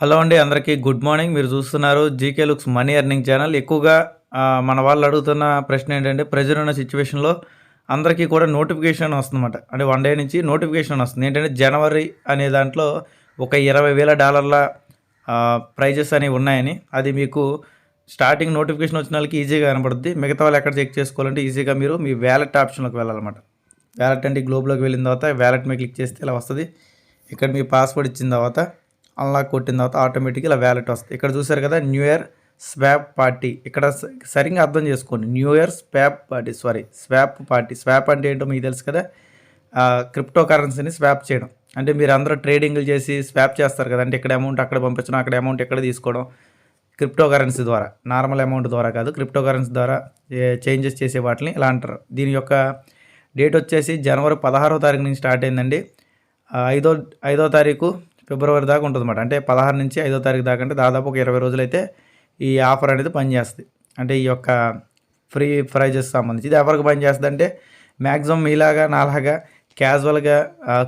Hello అండి అందరికీ good morning. మీరు చూస్తున్నారు GK looks money earning channel. ఎక్కువగా మన వాళ్ళు అడుగుతున్న ప్రశ్న ఏంటంటే ప్రెజర్ ఉన్న సిచ్యువేషన్లో అందరికీ కూడా నోటిఫికేషన్ వస్తుందన్నమాట. అంటే వన్ డే నుంచి నోటిఫికేషన్ వస్తుంది. ఏంటంటే జనవరి అనే దాంట్లో ఒక ఇరవై వేల డాలర్ల ప్రైజెస్ అనేవి ఉన్నాయని. అది మీకు స్టార్టింగ్ నోటిఫికేషన్ వచ్చిన వాళ్ళకి ఈజీగా కనబడుద్ది. మిగతా వాళ్ళు ఎక్కడ చెక్ చేసుకోవాలంటే ఈజీగా మీరు మీ వ్యాలెట్ ఆప్షన్లోకి వెళ్ళాలన్నమాట. వ్యాలెట్ అంటే గ్లోబ్లోకి వెళ్ళిన తర్వాత వ్యాలెట్ మీద క్లిక్ చేస్తే ఇలా వస్తుంది. ఇక్కడ మీ పాస్వర్డ్ ఇచ్చిన తర్వాత అన్లాక్ కొట్టిన తర్వాత ఆటోమేటిక్గా ఇలా వ్యాలెట్ వస్తుంది ఇక్కడ చూసారు కదా న్యూ ఇయర్ స్వాప్ పార్టీ ఇక్కడ స- సరిగ్గా అర్థం చేసుకోండి. New year swap party sorry swap party swap అంటే ఏంటో మీకు తెలుసు కదా? క్రిప్టో కరెన్సీని స్వాప్ చేయడం. అంటే మీరు అందరూ ట్రేడింగ్లు చేసి స్వాప్ చేస్తారు కదా? అంటే ఇక్కడ అమౌంట్ అక్కడ పంపించడం అక్కడ అమౌంట్ ఇక్కడ తీసుకోవడం. క్రిప్టో కరెన్సీ ద్వారా నార్మల్ అమౌంట్ ద్వారా కాదు క్రిప్టో కరెన్సీ ద్వారా చేంజెస్ చేసే వాటిని ఇలా అంటారు. దీని యొక్క డేట్ వచ్చేసి జనవరి పదహారో తారీఖు నుంచి స్టార్ట్ అయిందండి. ఐదో ఐదో తారీఖు ఫిబ్రవరి దాకా ఉంటుంది అన్నమాట అంటే పదహారు నుంచి ఐదో తారీఖు దాకా అంటే దాదాపు ఒక ఇరవై రోజులైతే ఈ ఆఫర్ అనేది పనిచేస్తుంది. అంటే ఈ యొక్క ఫ్రీ ప్రైజెస్ సంబంధించి. ఇది ఎవరికి పనిచేస్తుంది అంటే మ్యాక్సిమం మీలాగా నాలాగా క్యాజువల్గా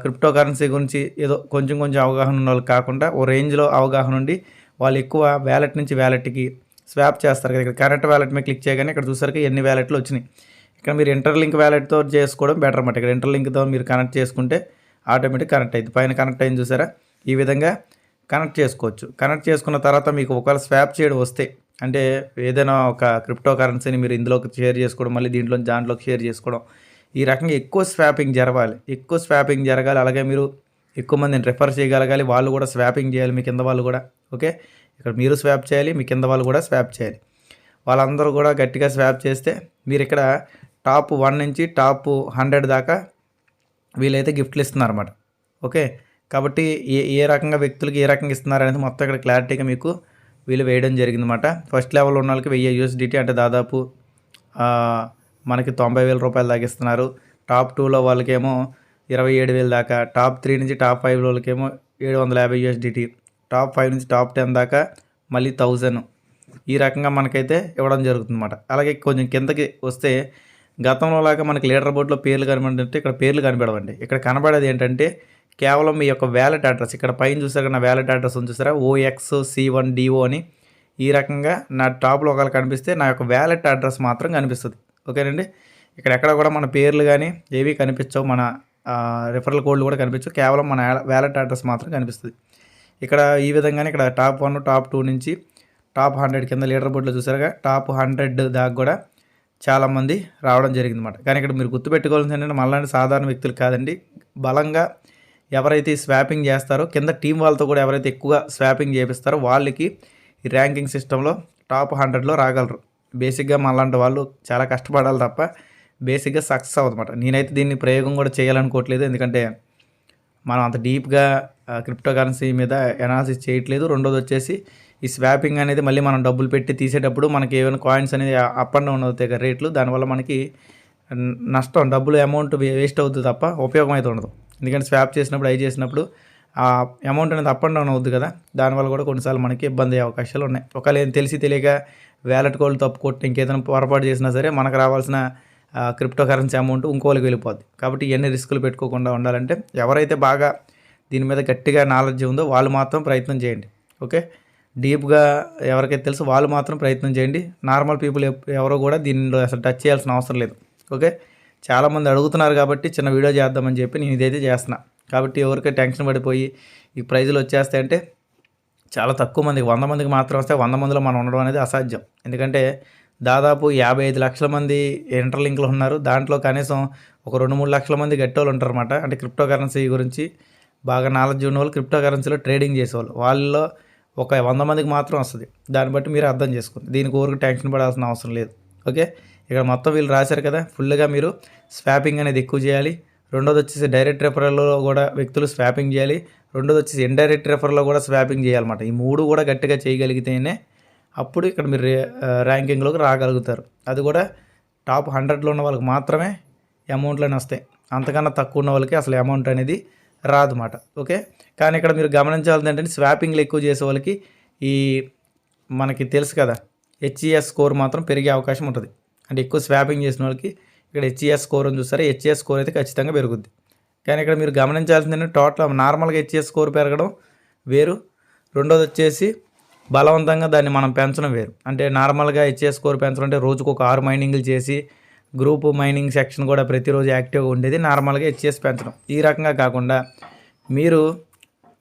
క్రిప్టో కరెన్సీ గురించి ఏదో కొంచెం కొంచెం అవగాహన ఉన్న వాళ్ళు కాకుండా ఓ రేంజ్లో అవగాహన ఉండి వాళ్ళు ఎక్కువ వ్యాలెట్ నుంచి వ్యాలెట్కి స్వాప్ చేస్తారు కదా. ఇక్కడ కరెంట్ వ్యాలెట్ మీద క్లిక్ చేయగానే ఇక్కడ చూసరికి ఎన్ని వ్యాలెట్లు వచ్చినాయి. ఇక్కడ మీరు ఇంటర్లింక్ వ్యాలెట్తో చేసుకోవడం బెటర్ అన్నమాట. ఇక్కడ ఇంటర్లింక్తో మీరు కనెక్ట్ చేసుకుంటే ఆటోమేటిక్ కనెక్ట్ అయింది పైన కనెక్ట్ అయింది చూసారా? ఈ విధంగా కనెక్ట్ చేసుకోవచ్చు. కనెక్ట్ చేసుకున్న తర్వాత మీకు ఒకవేళ స్వాప్ చేయడం వస్తే అంటే ఏదైనా ఒక క్రిప్టో కరెన్సీని మీరు ఇందులోకి షేర్ చేసుకోవడం మళ్ళీ దీంట్లో దాంట్లోకి షేర్ చేసుకోవడం ఈ రకంగా ఎక్కువ స్వాపింగ్ జరగాలి. ఎక్కువ స్వాపింగ్ జరగాలి. అలాగే మీరు ఎక్కువ మందిని రెఫర్ చేయగలగాలి. వాళ్ళు కూడా స్వాపింగ్ చేయాలి మీ కింద వాళ్ళు కూడా. ఓకే ఇక్కడ మీరు స్వాప్ చేయాలి మీ కింద వాళ్ళు కూడా స్వాప్ చేయాలి. వాళ్ళందరూ కూడా గట్టిగా స్వాప్ చేస్తే మీరు ఇక్కడ టాప్ వన్ నుంచి టాప్ హండ్రెడ్ దాకా వీళ్ళైతే గిఫ్ట్లు ఇస్తున్నారు అనమాట ఓకే కాబట్టి ఏ ఏ రకంగా వ్యక్తులకి ఏ రకంగా ఇస్తున్నారు అనేది మొత్తం ఇక్కడ క్లారిటీగా మీకు వీళ్ళు వేయడం జరిగిందన్నమాట. ఫస్ట్ లెవెల్ ఉన్న వాళ్ళకి వెయ్యి యూఎస్డిటీ అంటే దాదాపు మనకి తొంభై వేల రూపాయలు దాకా ఇస్తున్నారు. టాప్ టూలో వాళ్ళకేమో ఇరవై ఏడు వేలు దాకా టాప్ త్రీ నుంచి టాప్ ఫైవ్ వాళ్ళకేమో ఏడు వందల యాభై యూఎస్డిటీ టాప్ ఫైవ్ నుంచి టాప్ టెన్ దాకా మళ్ళీ థౌజండ్ ఈ రకంగా మనకైతే ఇవ్వడం జరుగుతుందన్నమాట. అలాగే కొంచెం కిందకి వస్తే గతంలో లాగా మనకి లీడర్ బోర్డులో పేర్లు కనబడంటే ఇక్కడ పేర్లు కనబడవండి. ఇక్కడ కనబడేది ఏంటంటే కేవలం మీ యొక్క వ్యాలెట్ అడ్రస్. ఇక్కడ పైన చూసారు నా వ్యాలెట్ అడ్రస్ ఉంది చూసారా? ఓఎక్స్ సి వన్ డిఓ అని. ఈ రకంగా నా టాప్లో ఒకవేళ కనిపిస్తే నా యొక్క వ్యాలెట్ అడ్రస్ మాత్రం కనిపిస్తుంది. ఓకేనండి? ఇక్కడ ఎక్కడ కూడా మన పేర్లు కానీ ఏవి కనిపించవు. మన రిఫరల్ కోడ్లు కూడా కనిపించవు. కేవలం మన వ్యాలెట్ అడ్రస్ మాత్రం కనిపిస్తుంది. ఇక్కడ ఈ విధంగానే ఇక్కడ టాప్ వన్ టాప్ టూ నుంచి టాప్ హండ్రెడ్ కింద లీడర్ బోర్డులో చూసారుగా టాప్ హండ్రెడ్ దాకా కూడా చాలామంది రావడం జరిగింది అనమాట కానీ ఇక్కడ మీరు గుర్తుపెట్టుకోవాల్సింది ఏంటంటే మళ్ళీ సాధారణ వ్యక్తులు కాదండి. బలంగా ఎవరైతే స్వాపింగ్ చేస్తారో కింద టీం వాళ్ళతో కూడా ఎవరైతే ఎక్కువగా స్వాపింగ్ చేపిస్తారో వాళ్ళకి ఈ ర్యాంకింగ్ సిస్టంలో టాప్ హండ్రెడ్లో రాగలరు. బేసిక్గా మనలాంటి వాళ్ళు చాలా కష్టపడాలి తప్ప బేసిక్గా సక్సెస్ అవ్వదన్నమాట. నేనైతే దీన్ని ప్రయోగం కూడా చేయాలనుకోవట్లేదు. ఎందుకంటే మనం అంత డీప్గా క్రిప్టో కరెన్సీ మీద ఎనాలిసిస్ చేయట్లేదు. రెండోది వచ్చేసి ఈ స్వాపింగ్ అనేది మళ్ళీ మనం డబ్బులు పెట్టి తీసేటప్పుడు మనకి ఏమైనా కాయిన్స్ అనేది అప్ అండ్ డౌన్ అవుతాయి కదా రేట్లు. దానివల్ల మనకి నష్టం డబ్బులు అమౌంట్ వేస్ట్ అవుతుంది తప్ప ఉపయోగం అయితే ఉండదు. ఎందుకంటే స్వాప్ చేసినప్పుడు అవి చేసినప్పుడు ఆ అమౌంట్ అనేది అప్ అండ్ డౌన్ అవుద్ది కదా. దానివల్ల కూడా కొన్నిసార్లు మనకి ఇబ్బంది అయ్యే అవకాశాలు ఉన్నాయి. ఒకవేళ ఏం తెలిసి తెలియక వ్యాలెట్ కోళ్ళు తప్పు కొట్టి ఇంకేదైనా పొరపాటు చేసినా సరే మనకు రావాల్సిన క్రిప్టో కరెన్సీ అమౌంట్ ఇంకోళ్ళకి వెళ్ళిపోద్ది. కాబట్టి ఇవన్నీ రిస్కులు పెట్టుకోకుండా ఉండాలంటే ఎవరైతే బాగా దీని మీద గట్టిగా నాలెడ్జ్ ఉందో వాళ్ళు మాత్రం ప్రయత్నం చేయండి. ఓకే? డీప్గా ఎవరికైతే తెలుసు వాళ్ళు మాత్రం ప్రయత్నం చేయండి. నార్మల్ పీపుల్ ఎవరో కూడా దీనిలో అసలు టచ్ చేయాల్సిన అవసరం లేదు. ఓకే? చాలామంది అడుగుతున్నారు కాబట్టి చిన్న వీడియో చేద్దామని చెప్పి నేను ఇదైతే చేస్తున్నా. కాబట్టి ఎవరికై టెన్షన్ పడిపోయి ఈ ప్రైజులు వచ్చేస్తాయంటే చాలా తక్కువ మందికి వంద మందికి మాత్రం వస్తే వంద మందిలో మనం ఉండడం అనేది అసాధ్యం. ఎందుకంటే దాదాపు యాభై ఐదు లక్షల మంది ఇంటర్లింక్లు ఉన్నారు. దాంట్లో కనీసం ఒక రెండు మూడు లక్షల మంది గట్టోళ్ళు ఉంటారు అనమాట అంటే క్రిప్టో కరెన్సీ గురించి బాగా నాలెడ్జ్ ఉన్న వాళ్ళు క్రిప్టో కరెన్సీలో ట్రేడింగ్ చేసేవాళ్ళు. వాళ్ళలో ఒక వంద మందికి మాత్రం వస్తుంది. దాన్ని బట్టి మీరు అర్థం చేసుకోండి దీనికి ఊరికి టెన్షన్ పడాల్సిన అవసరం లేదు. ఓకే? ఇక్కడ మొత్తం వీళ్ళు రాశారు కదా. ఫుల్గా మీరు స్వాపింగ్ అనేది ఎక్కువ చేయాలి. రెండోది వచ్చేసి డైరెక్ట్ రెఫరల్లో కూడా వ్యక్తులు స్వాపింగ్ చేయాలి. రెండోది వచ్చేసి ఇండైరెక్ట్ రెఫర్లో కూడా స్వాపింగ్ చేయాలన్నమాట. ఈ మూడు కూడా గట్టిగా చేయగలిగితేనే అప్పుడు ఇక్కడ మీరు ర్యాంకింగ్లోకి రాగలుగుతారు. అది కూడా టాప్ హండ్రెడ్లో ఉన్న వాళ్ళకి మాత్రమే అమౌంట్లోనే వస్తాయి. అంతకన్నా తక్కువ ఉన్న వాళ్ళకి అసలు అమౌంట్ అనేది రాదుమాట ఓకే? కానీ ఇక్కడ మీరు గమనించాల్సింది ఏంటంటే స్వాపింగ్లు ఎక్కువ చేసే వాళ్ళకి ఈ మనకి తెలుసు కదా హెచ్ఈఎస్ స్కోర్ మాత్రం పెరిగే అవకాశం ఉంటుంది. అంటే ఎక్కువ స్వాపింగ్ చేసిన వాళ్ళకి ఇక్కడ హెచ్ఈఎస్ స్కోర్ అని చూస్తారా? హెచ్ఈఎస్ స్కోర్ అయితే ఖచ్చితంగా పెరుగుద్ది. కానీ ఇక్కడ మీరు గమనించాల్సింది టోటల్ నార్మల్గా హెచ్ఈఎస్ స్కోర్ పెరగడం వేరు. రెండోది వచ్చేసి బలవంతంగా దాన్ని మనం పెంచడం వేరు. అంటే నార్మల్గా హెచ్ఎస్ స్కోర్ పెంచడం అంటే రోజుకు ఒక ఆరు మైనింగ్లు చేసి గ్రూప్ మైనింగ్ సెక్షన్ కూడా ప్రతిరోజు యాక్టివ్గా ఉండేది నార్మల్గా హెచ్ఎస్ పెంచడం. ఈ రకంగా కాకుండా మీరు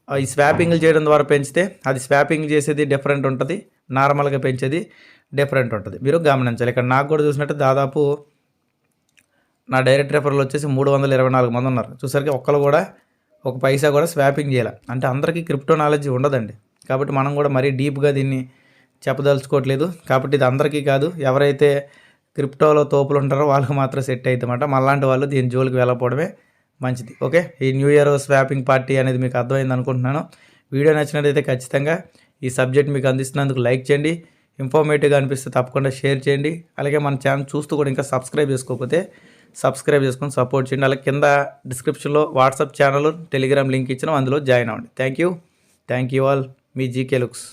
ఈ స్వాపింగ్లు చేయడం ద్వారా పెంచితే అది స్వాపింగ్ చేసేది డిఫరెంట్ ఉంటుంది. నార్మల్గా పెంచేది డిఫరెంట్ ఉంటుంది. మీరు గమనించాలి. ఇక్కడ నాకు కూడా చూసినట్టు దాదాపు నా డైరెక్ట్ రెఫరల్ వచ్చేసి మూడు వందల ఇరవై నాలుగు మంది ఉన్నారు. చూసరికి ఒక్కరు కూడా ఒక పైసా కూడా స్వాపింగ్ చేయాలి. అంటే అందరికీ క్రిప్టో నాలెడ్జ్ ఉండదండి. కాబట్టి మనం కూడా మరీ డీప్గా దీన్ని చెప్పదలుచుకోవట్లేదు. కాబట్టి ఇది అందరికీ కాదు. ఎవరైతే క్రిప్టోలో తోపులు ఉంటారో వాళ్ళకి మాత్రం సెట్ అవుతుందన్నమాట మళ్ళాంటి వాళ్ళు దీని జోలికి వెళ్ళకపోవడమే మంచిది. ఓకే? ఈ న్యూ ఇయర్ స్వాపింగ్ పార్టీ అనేది మీకు అర్థమైంది అనుకుంటున్నాను. వీడియో నచ్చినట్టయితే ఖచ్చితంగా ఈ సబ్జెక్ట్ మీకు అందిస్తున్నందుకు లైక్ చేయండి. ఇన్ఫర్మేటివ్గా అనిపిస్తే తప్పకుండా షేర్ చేయండి. అలాగే మన ఛానల్ చూస్తూ కూడా ఇంకా సబ్స్క్రైబ్ చేసుకోకపోతే సబ్స్క్రైబ్ చేసుకొని సపోర్ట్ చేయండి. అలాగే కింద డిస్క్రిప్షన్లో వాట్సాప్ ఛానల్ టెలిగ్రామ్ లింక్ ఇచ్చిన అందులో జాయిన్ అవ్వండి. Thank you thank you all me GK looks